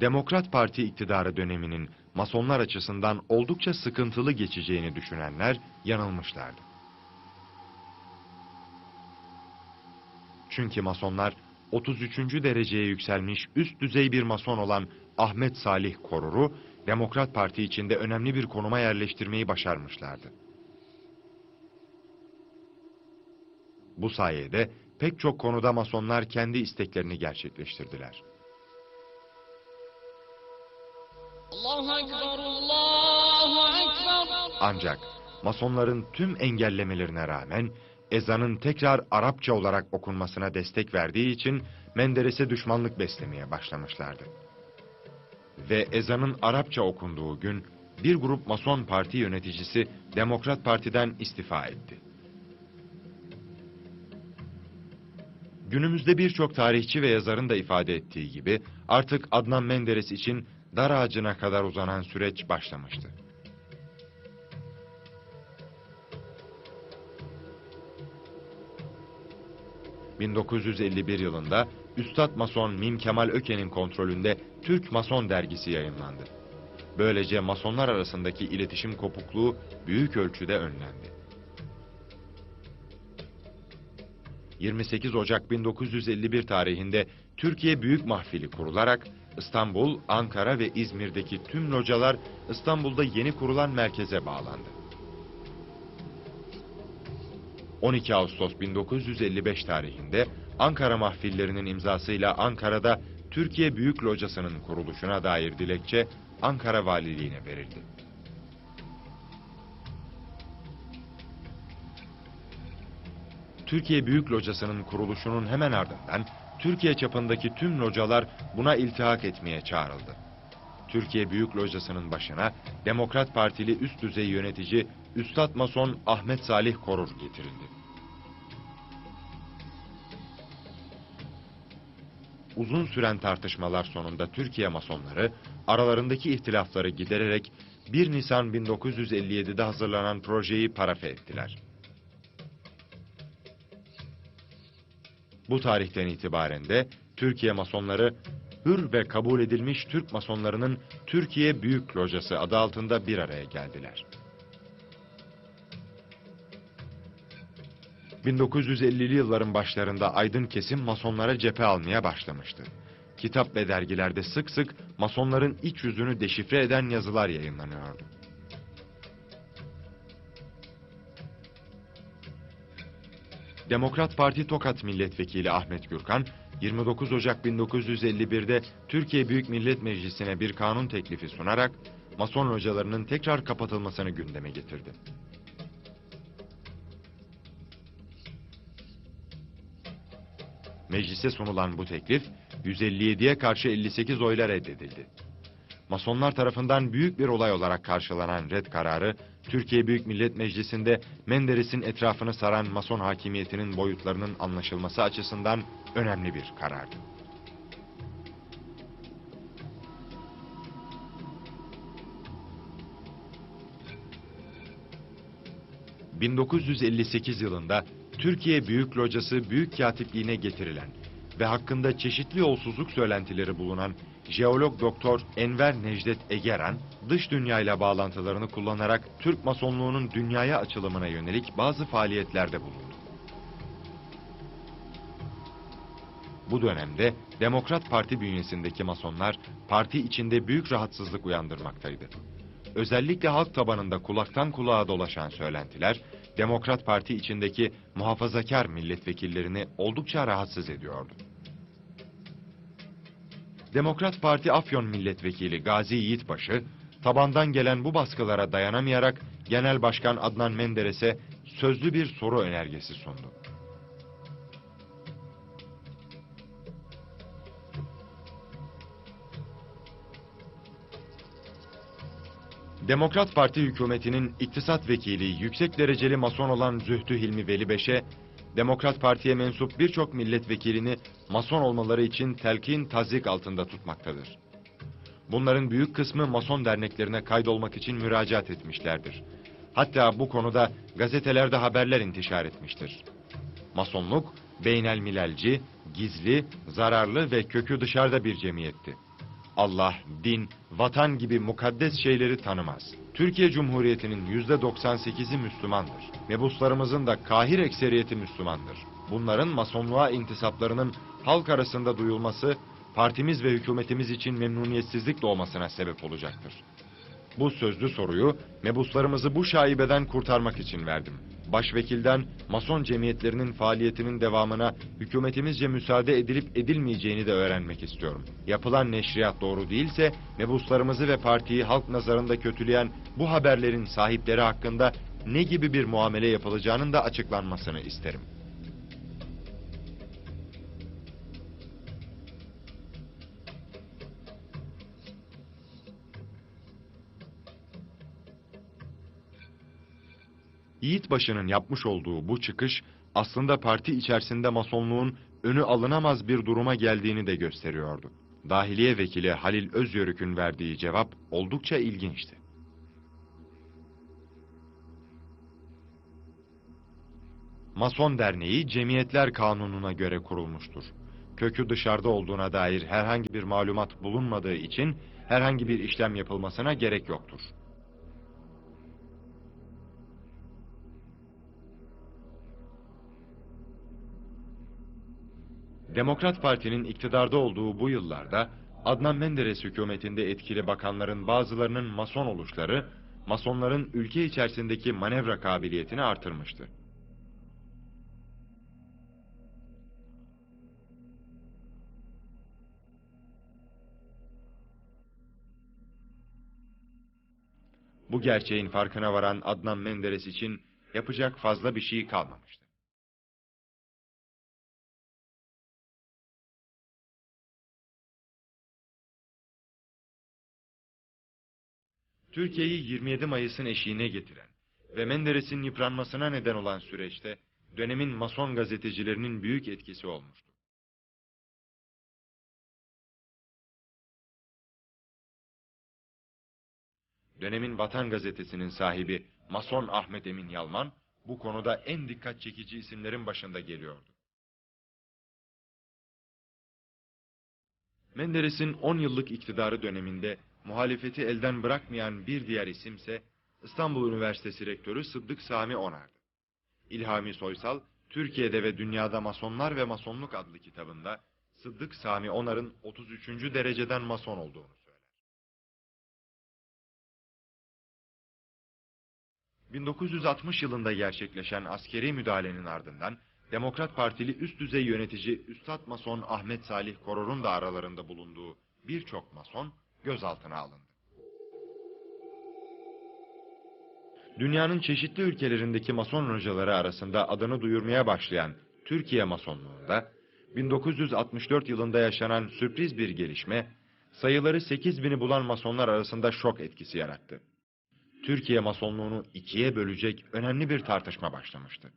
Demokrat Parti iktidarı döneminin Masonlar açısından oldukça sıkıntılı geçeceğini düşünenler yanılmışlardı. Çünkü Masonlar 33. dereceye yükselmiş üst düzey bir Mason olan Ahmet Salih Korur'u Demokrat Parti içinde önemli bir konuma yerleştirmeyi başarmışlardı. Bu sayede pek çok konuda Masonlar kendi isteklerini gerçekleştirdiler. Ancak Masonların tüm engellemelerine rağmen ezanın tekrar Arapça olarak okunmasına destek verdiği için Menderes'e düşmanlık beslemeye başlamışlardı. Ve ezanın Arapça okunduğu gün bir grup Mason parti yöneticisi Demokrat Parti'den istifa etti. Günümüzde birçok tarihçi ve yazarın da ifade ettiği gibi artık Adnan Menderes için dar ağacına kadar uzanan süreç başlamıştı. ...1951 yılında Üstad Mason Mim Kemal Öke'nin kontrolünde Türk Mason dergisi yayınlandı. Böylece Masonlar arasındaki iletişim kopukluğu büyük ölçüde önlendi. 28 Ocak 1951 tarihinde Türkiye Büyük Mahfili kurularak İstanbul, Ankara ve İzmir'deki tüm localar İstanbul'da yeni kurulan merkeze bağlandı. 12 Ağustos 1955 tarihinde Ankara mahfillerinin imzasıyla Ankara'da Türkiye Büyük Locası'nın kuruluşuna dair dilekçe Ankara Valiliğine verildi. Türkiye Büyük Locası'nın kuruluşunun hemen ardından Türkiye çapındaki tüm localar buna iltihak etmeye çağrıldı. Türkiye Büyük Locası'nın başına Demokrat Partili üst düzey yönetici Üstad Mason Ahmet Salih Korur getirildi. Uzun süren tartışmalar sonunda Türkiye Masonları aralarındaki ihtilafları gidererek 1 Nisan 1957'de hazırlanan projeyi parafe ettiler. Bu tarihten itibaren de Türkiye Masonları hür ve kabul edilmiş Türk Masonlarının Türkiye Büyük Locası adı altında bir araya geldiler. 1950'li yılların başlarında aydın kesim Masonlara cephe almaya başlamıştı. Kitap ve dergilerde sık sık Masonların iç yüzünü deşifre eden yazılar yayınlanıyordu. Demokrat Parti Tokat Milletvekili Ahmet Gürkan, 29 Ocak 1951'de Türkiye Büyük Millet Meclisi'ne bir kanun teklifi sunarak Mason hocalarının tekrar kapatılmasını gündeme getirdi. Meclise sunulan bu teklif 157'ye karşı 58 oyla reddedildi. Masonlar tarafından büyük bir olay olarak karşılanan red kararı, Türkiye Büyük Millet Meclisi'nde Menderes'in etrafını saran Mason hakimiyetinin boyutlarının anlaşılması açısından önemli bir karardı. ...1958 yılında Türkiye Büyük Locası Büyük Katipliğine getirilen ve hakkında çeşitli yolsuzluk söylentileri bulunan jeolog doktor Enver Necdet Egeran, dış dünyayla bağlantılarını kullanarak Türk Masonluğunun dünyaya açılımına yönelik bazı faaliyetlerde bulundu. Bu dönemde Demokrat Parti bünyesindeki Masonlar parti içinde büyük rahatsızlık uyandırmaktaydı. Özellikle halk tabanında kulaktan kulağa dolaşan söylentiler, Demokrat Parti içindeki muhafazakar milletvekillerini oldukça rahatsız ediyordu. Demokrat Parti Afyon Milletvekili Gazi Yiğitbaşı, tabandan gelen bu baskılara dayanamayarak Genel Başkan Adnan Menderes'e sözlü bir soru önergesi sundu. Demokrat Parti hükümetinin iktisat vekili yüksek dereceli mason olan Zühtü Hilmi Veli Beş'e, Demokrat Parti'ye mensup birçok milletvekilini mason olmaları için telkin tazik altında tutmaktadır. Bunların büyük kısmı mason derneklerine kaydolmak için müracaat etmişlerdir. Hatta bu konuda gazetelerde haberler intişar etmiştir. Masonluk, beynelmilalci, gizli, zararlı ve kökü dışarıda bir cemiyetti. Allah, din, vatan gibi mukaddes şeyleri tanımaz. Türkiye Cumhuriyeti'nin yüzde 98'i Müslümandır. Mebuslarımızın da kahir ekseriyeti Müslümandır. Bunların masonluğa intisaplarının halk arasında duyulması, partimiz ve hükümetimiz için memnuniyetsizlik doğmasına sebep olacaktır. Bu sözlü soruyu mebuslarımızı bu şaibeden kurtarmak için verdim. Başvekilden mason cemiyetlerinin faaliyetinin devamına hükümetimizce müsaade edilip edilmeyeceğini de öğrenmek istiyorum. Yapılan neşriyat doğru değilse mebuslarımızı ve partiyi halk nazarında kötüleyen bu haberlerin sahipleri hakkında ne gibi bir muamele yapılacağının da açıklanmasını isterim. Yiğitbaşı'nın yapmış olduğu bu çıkış aslında parti içerisinde masonluğun önü alınamaz bir duruma geldiğini de gösteriyordu. Dahiliye Vekili Halil Özyörük'ün verdiği cevap oldukça ilginçti. Mason Derneği Cemiyetler Kanunu'na göre kurulmuştur. Kökü dışarıda olduğuna dair herhangi bir malumat bulunmadığı için herhangi bir işlem yapılmasına gerek yoktur. Demokrat Parti'nin iktidarda olduğu bu yıllarda Adnan Menderes hükümetinde etkili bakanların bazılarının mason oluşları, masonların ülke içerisindeki manevra kabiliyetini artırmıştı. Bu gerçeğin farkına varan Adnan Menderes için yapacak fazla bir şey kalmamıştı. Türkiye'yi 27 Mayıs'ın eşiğine getiren ve Menderes'in yıpranmasına neden olan süreçte dönemin Mason gazetecilerinin büyük etkisi olmuştu. Dönemin Vatan Gazetesi'nin sahibi Mason Ahmet Emin Yalman bu konuda en dikkat çekici isimlerin başında geliyordu. Menderes'in 10 yıllık iktidarı döneminde muhalefeti elden bırakmayan bir diğer isimse İstanbul Üniversitesi Rektörü Sıddık Sami Onar'dı. İlhami Soysal, Türkiye'de ve Dünyada Masonlar ve Masonluk adlı kitabında Sıddık Sami Onar'ın 33. dereceden mason olduğunu söyler. 1960 yılında gerçekleşen askeri müdahalenin ardından Demokrat Partili üst düzey yönetici Üstad Mason Ahmet Salih Koror'un da aralarında bulunduğu birçok mason gözaltına alındı. Dünyanın çeşitli ülkelerindeki mason locaları arasında adını duyurmaya başlayan Türkiye Masonluğu'nda 1964 yılında yaşanan sürpriz bir gelişme sayıları 8 bini bulan masonlar arasında şok etkisi yarattı. Türkiye Masonluğunu ikiye bölecek önemli bir tartışma başlamıştı.